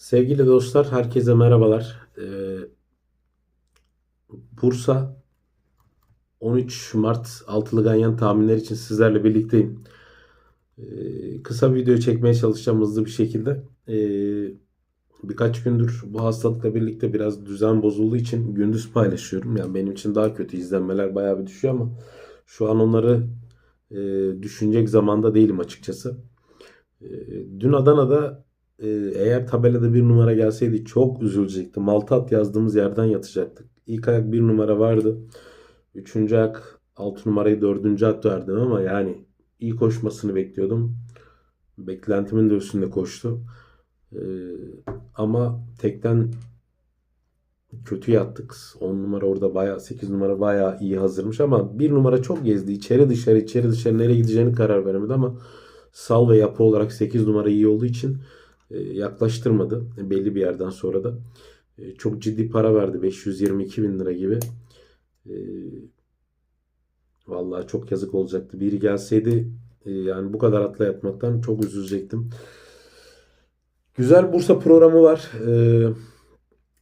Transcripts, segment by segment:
Sevgili dostlar, herkese merhabalar. Ee, Bursa 13 Mart altılı ganyan tahminler için sizlerle birlikteyim. Ee, kısa bir video çekmeye çalışacağım hızlı bir şekilde. Ee, birkaç gündür bu hastalıkla birlikte biraz düzen bozulduğu için gündüz paylaşıyorum. Yani benim için daha kötü izlenmeler bayağı bir düşüyor ama şu an onları e, düşünecek zamanda değilim açıkçası. Dün Adana'da eğer tabelada bir numara gelseydi çok üzülecektim. Maltat yazdığımız yerden yatacaktık. İlk ayak bir numara vardı. Üçüncü ayak altı numarayı dördüncü at verdim ama yani iyi koşmasını bekliyordum. Beklentimin de üstünde koştu. Ee, ama tekten kötü yattık. 10 numara orada bayağı 8 numara bayağı iyi hazırmış ama bir numara çok gezdi. İçeri dışarı içeri dışarı nereye gideceğini karar veremedi ama sal ve yapı olarak 8 numara iyi olduğu için yaklaştırmadı. E, belli bir yerden sonra da. E, çok ciddi para verdi. 522 bin lira gibi. E, vallahi çok yazık olacaktı. Biri gelseydi yani bu kadar atla yatmaktan çok üzülecektim. Güzel Bursa programı var. E,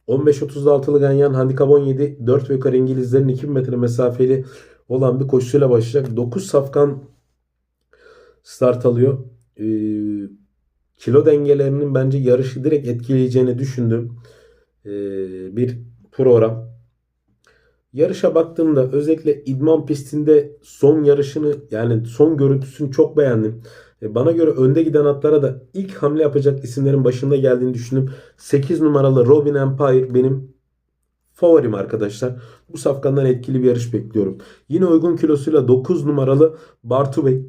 15-36'lı Ganyan Handikap 17 4 ve yukarı İngilizlerin 2000 metre mesafeli olan bir koşuyla başlayacak. 9 safkan start alıyor. Kilo dengelerinin bence yarışı direkt etkileyeceğini düşündüm. Ee, bir program. Yarışa baktığımda özellikle idman pistinde son yarışını yani son görüntüsünü çok beğendim. Ee, bana göre önde giden atlara da ilk hamle yapacak isimlerin başında geldiğini düşündüm. 8 numaralı Robin Empire benim favorim arkadaşlar. Bu safkandan etkili bir yarış bekliyorum. Yine uygun kilosuyla 9 numaralı Bartu Bey.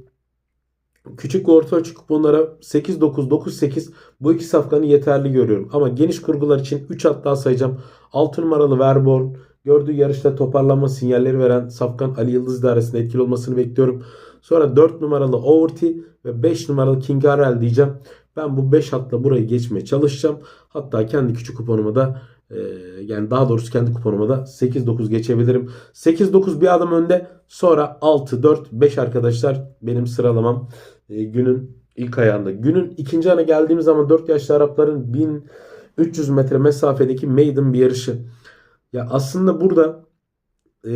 Küçük ve orta ölçü kuponlara 8-9, 9-8 bu iki safkanı yeterli görüyorum. Ama geniş kurgular için 3 at daha sayacağım. 6 numaralı Verborn gördüğü yarışta toparlanma sinyalleri veren safkan Ali Yıldız idaresinde etkili olmasını bekliyorum. Sonra 4 numaralı Overty ve 5 numaralı King Arel diyeceğim. Ben bu 5 atla burayı geçmeye çalışacağım. Hatta kendi küçük kuponuma da yani daha doğrusu kendi kuponuma da 8-9 geçebilirim. 8-9 bir adım önde. Sonra 6-4-5 arkadaşlar benim sıralamam e, günün ilk ayağında. Günün ikinci ana geldiğimiz zaman 4 yaşlı Arapların 1300 metre mesafedeki maiden bir yarışı. Ya aslında burada e,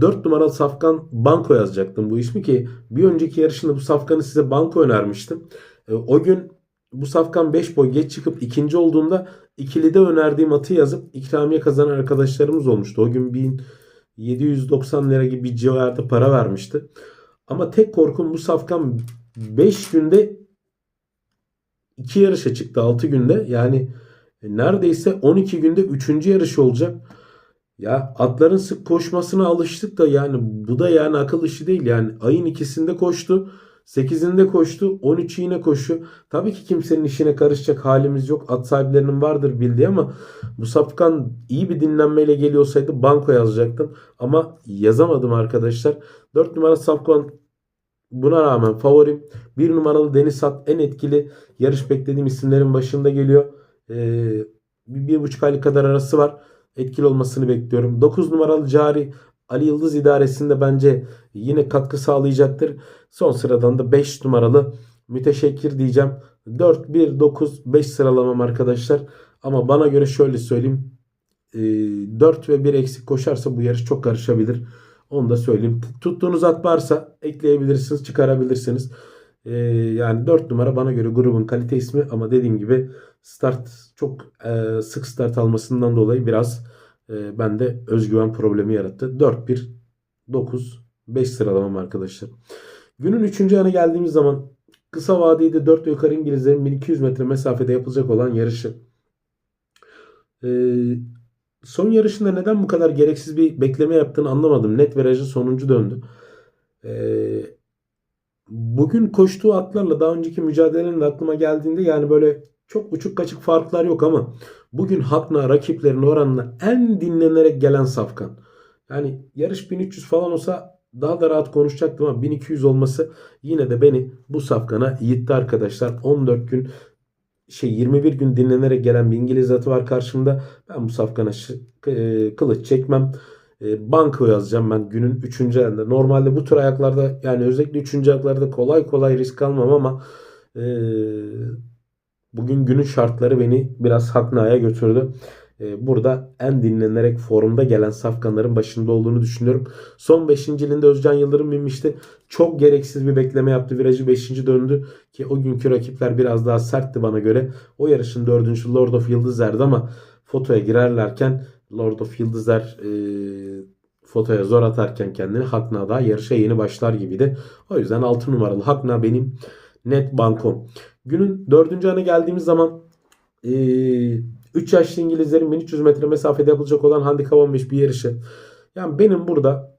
4 numaralı Safkan Banko yazacaktım bu ismi ki bir önceki yarışında bu Safkan'ı size Banko önermiştim. E, o gün bu Safkan 5 boy geç çıkıp ikinci olduğunda ikilide önerdiğim atı yazıp ikramiye kazanan arkadaşlarımız olmuştu. O gün 1790 lira gibi bir civarda para vermişti. Ama tek korkum bu Safkan 5 günde 2 yarışa çıktı 6 günde. Yani neredeyse 12 günde 3. yarışı olacak. Ya atların sık koşmasına alıştık da yani bu da yani akıl işi değil. Yani ayın ikisinde koştu. 8'inde koştu. 13'ü yine koşu. Tabii ki kimsenin işine karışacak halimiz yok. At sahiplerinin vardır bildiği ama bu Safkan iyi bir dinlenmeyle geliyorsaydı banko yazacaktım. Ama yazamadım arkadaşlar. 4 numara Safkan buna rağmen favorim. 1 numaralı Deniz At en etkili yarış beklediğim isimlerin başında geliyor. Ee, bir, bir buçuk aylık kadar arası var. Etkili olmasını bekliyorum. 9 numaralı Cari Ali Yıldız idaresinde bence yine katkı sağlayacaktır. Son sıradan da 5 numaralı müteşekkir diyeceğim. 4, 1, 9, 5 sıralamam arkadaşlar. Ama bana göre şöyle söyleyeyim. 4 ve 1 eksik koşarsa bu yarış çok karışabilir. Onu da söyleyeyim. Tuttuğunuz at varsa ekleyebilirsiniz, çıkarabilirsiniz. Yani 4 numara bana göre grubun kalite ismi ama dediğim gibi start çok sık start almasından dolayı biraz e, bende özgüven problemi yarattı. 4-1, 9, 5 sıralamam arkadaşlar. Günün 3. anı geldiğimiz zaman kısa vadede 4 yukarı İngilizlerin 1200 metre mesafede yapılacak olan yarışı. Ee, son yarışında neden bu kadar gereksiz bir bekleme yaptığını anlamadım. Net virajın sonuncu döndü. Ee, bugün koştuğu atlarla daha önceki mücadelenin de aklıma geldiğinde yani böyle çok uçuk kaçık farklar yok ama bugün Hakna rakiplerin oranına en dinlenerek gelen safkan. Yani yarış 1300 falan olsa daha da rahat konuşacaktım ama 1200 olması yine de beni bu safkana yitti arkadaşlar. 14 gün şey 21 gün dinlenerek gelen bir İngiliz atı var karşımda. Ben bu safkana e, kılıç çekmem. E, banko yazacağım ben günün 3. ayında. Normalde bu tür ayaklarda yani özellikle 3. ayaklarda kolay kolay risk almam ama e, bugün günün şartları beni biraz Hakna'ya götürdü. Ee, Burada en dinlenerek forumda gelen safkanların başında olduğunu düşünüyorum. Son 5. ilinde Özcan Yıldırım binmişti. Çok gereksiz bir bekleme yaptı. Virajı 5. döndü ki o günkü rakipler biraz daha sertti bana göre. O yarışın 4. Lord of Yıldızer'di ama fotoya girerlerken Lord of Yıldızlar e, fotoya zor atarken kendini Hakna daha yarışa yeni başlar gibiydi. O yüzden 6 numaralı Hakna benim net bankom. Günün 4. ana geldiğimiz zaman e, 3 yaşlı İngilizlerin 1300 metre mesafede yapılacak olan handikap 15 bir yarışı. Yani benim burada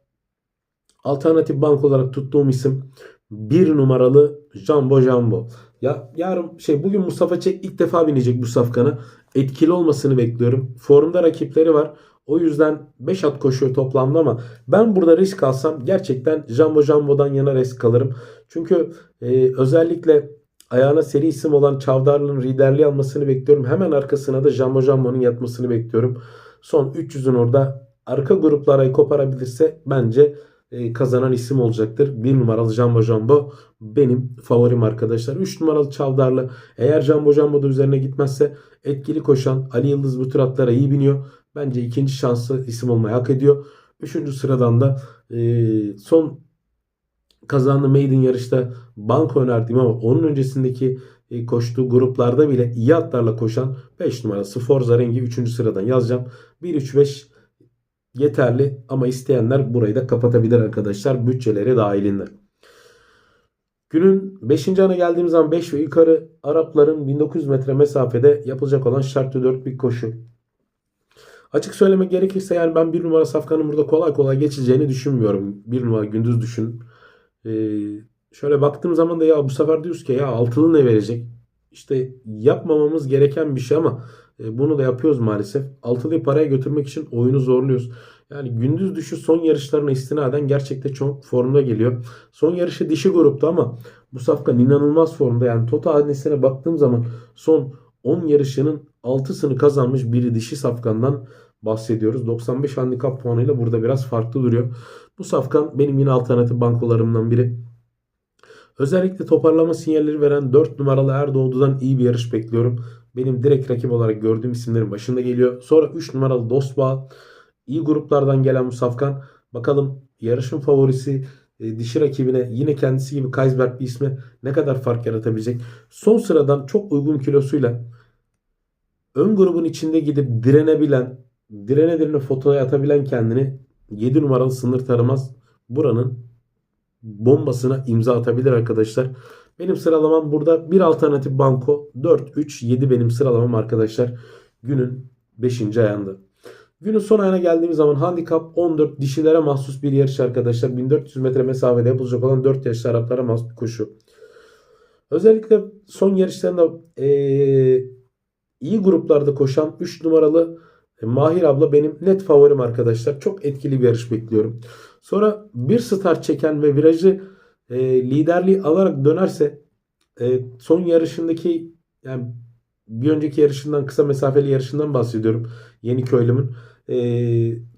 alternatif bank olarak tuttuğum isim 1 numaralı Jumbo Jumbo. Ya yarın şey bugün Mustafa Çek ilk defa binecek bu safkanı. Etkili olmasını bekliyorum. Formda rakipleri var. O yüzden 5 at koşuyor toplamda ama ben burada risk alsam gerçekten Jumbo Jumbo'dan yana risk alırım. Çünkü e, özellikle ayağına seri isim olan Çavdarlı'nın liderliği almasını bekliyorum. Hemen arkasına da Jumbo Jumbo'nun yatmasını bekliyorum. Son 300'ün orada arka gruplara koparabilirse bence e, kazanan isim olacaktır. 1 numaralı Jumbo Jumbo benim favorim arkadaşlar. 3 numaralı Çavdarlı eğer Jumbo Jumbo da üzerine gitmezse etkili koşan Ali Yıldız bu tür atlara iyi biniyor. Bence ikinci şansı isim olmayı hak ediyor. Üçüncü sıradan da e, son kazandığı maiden yarışta banko önerdiğim ama onun öncesindeki e, koştuğu gruplarda bile iyi atlarla koşan 5 numarası Forza Rengi 3. sıradan yazacağım. 1-3-5 yeterli ama isteyenler burayı da kapatabilir arkadaşlar bütçeleri dahilinde. Günün 5. ana geldiğimiz zaman 5 ve yukarı Arapların 1900 metre mesafede yapılacak olan şartlı 4 bir koşu. Açık söylemek gerekirse yani ben bir numara safkanın burada kolay kolay geçeceğini düşünmüyorum. Bir numara gündüz düşün. Ee, şöyle baktığım zaman da ya bu sefer diyoruz ki ya altılı ne verecek? İşte yapmamamız gereken bir şey ama e, bunu da yapıyoruz maalesef. Altılıyı paraya götürmek için oyunu zorluyoruz. Yani gündüz düşü son yarışlarına istinaden gerçekten çok formda geliyor. Son yarışı dişi grupta ama bu safkan inanılmaz formda. Yani Toto hanesine baktığım zaman son 10 yarışının 6'sını kazanmış biri dişi safkandan bahsediyoruz. 95 handikap puanıyla burada biraz farklı duruyor. Bu safkan benim yine alternatif bankolarımdan biri. Özellikle toparlama sinyalleri veren 4 numaralı Erdoğdu'dan iyi bir yarış bekliyorum. Benim direkt rakip olarak gördüğüm isimlerin başında geliyor. Sonra 3 numaralı Dostbağ. İyi gruplardan gelen bu safkan. Bakalım yarışın favorisi e, dişi rakibine yine kendisi gibi Kaisberg bir isme ne kadar fark yaratabilecek. Son sıradan çok uygun kilosuyla ön grubun içinde gidip direnebilen, direne direne fotoğraf atabilen kendini 7 numaralı sınır taramaz buranın bombasına imza atabilir arkadaşlar. Benim sıralamam burada bir alternatif banko 4-3-7 benim sıralamam arkadaşlar. Günün 5. ayağında. Günün son ayına geldiğimiz zaman handikap 14 dişilere mahsus bir yarış arkadaşlar. 1400 metre mesafede yapılacak olan 4 yaşlı Araplara mahsus bir koşu. Özellikle son yarışlarında ee, iyi gruplarda koşan 3 numaralı Mahir abla benim net favorim arkadaşlar. Çok etkili bir yarış bekliyorum. Sonra bir start çeken ve virajı e, liderliği alarak dönerse e, son yarışındaki yani bir önceki yarışından kısa mesafeli yarışından bahsediyorum. Yeni köylümün. E,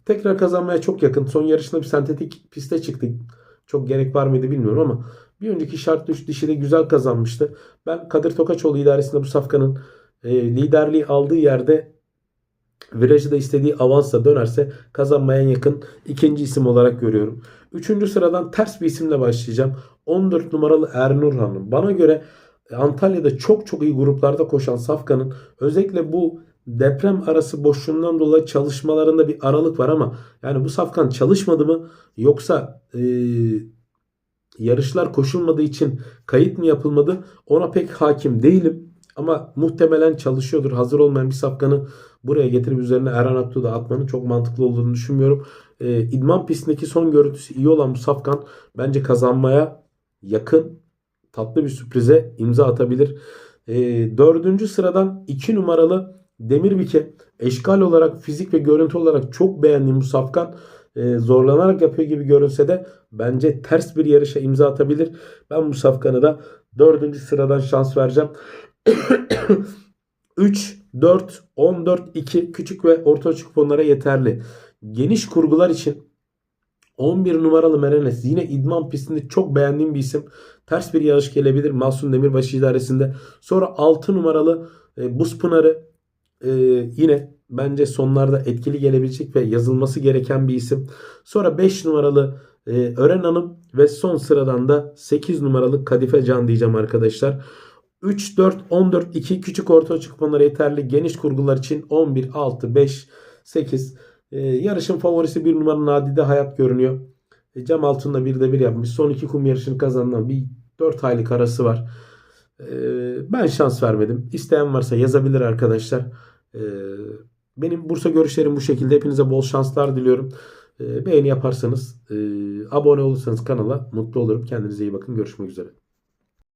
tekrar kazanmaya çok yakın. Son yarışında bir sentetik piste çıktı. Çok gerek var mıydı bilmiyorum ama bir önceki şart düş dişi de güzel kazanmıştı. Ben Kadir Tokaçoğlu idaresinde bu safkanın e, liderliği aldığı yerde virajı da istediği avansla dönerse kazanmaya yakın ikinci isim olarak görüyorum. Üçüncü sıradan ters bir isimle başlayacağım. 14 numaralı Ernur Hanım. Bana göre Antalya'da çok çok iyi gruplarda koşan Safkan'ın özellikle bu deprem arası boşluğundan dolayı çalışmalarında bir aralık var ama yani bu Safkan çalışmadı mı yoksa e, yarışlar koşulmadığı için kayıt mı yapılmadı ona pek hakim değilim. Ama muhtemelen çalışıyordur. Hazır olmayan bir safkanı buraya getirip üzerine Erhan Aktuğ'u da atmanın çok mantıklı olduğunu düşünmüyorum. E, idman pistindeki son görüntüsü iyi olan bu safkan bence kazanmaya yakın tatlı bir sürprize imza atabilir. E, dördüncü sıradan 2 numaralı Demirbike eşkal olarak fizik ve görüntü olarak çok beğendiğim bu safkan e, zorlanarak yapıyor gibi görünse de bence ters bir yarışa imza atabilir. Ben bu safkanı da dördüncü sıradan şans vereceğim. 3, 4, 14, 2 küçük ve orta ölçü kuponlara yeterli. Geniş kurgular için 11 numaralı Merenes yine idman pistinde çok beğendiğim bir isim. Ters bir yağış gelebilir Mahsun Demirbaşı idaresinde. Sonra 6 numaralı e, Buz e, yine bence sonlarda etkili gelebilecek ve yazılması gereken bir isim. Sonra 5 numaralı e, Ören Hanım ve son sıradan da 8 numaralı Kadife Can diyeceğim arkadaşlar. 3, 4, 14, 2 küçük orta çıkmaları yeterli. Geniş kurgular için 11, 6, 5, 8. Ee, yarışın favorisi bir numara Nadide Hayat görünüyor. E, cam altında bir de bir yapmış. Son iki kum yarışını kazanan bir 4 aylık arası var. Ee, ben şans vermedim. İsteyen varsa yazabilir arkadaşlar. Ee, benim Bursa görüşlerim bu şekilde. Hepinize bol şanslar diliyorum. Ee, beğeni yaparsanız, e, abone olursanız kanala mutlu olurum. Kendinize iyi bakın. Görüşmek üzere.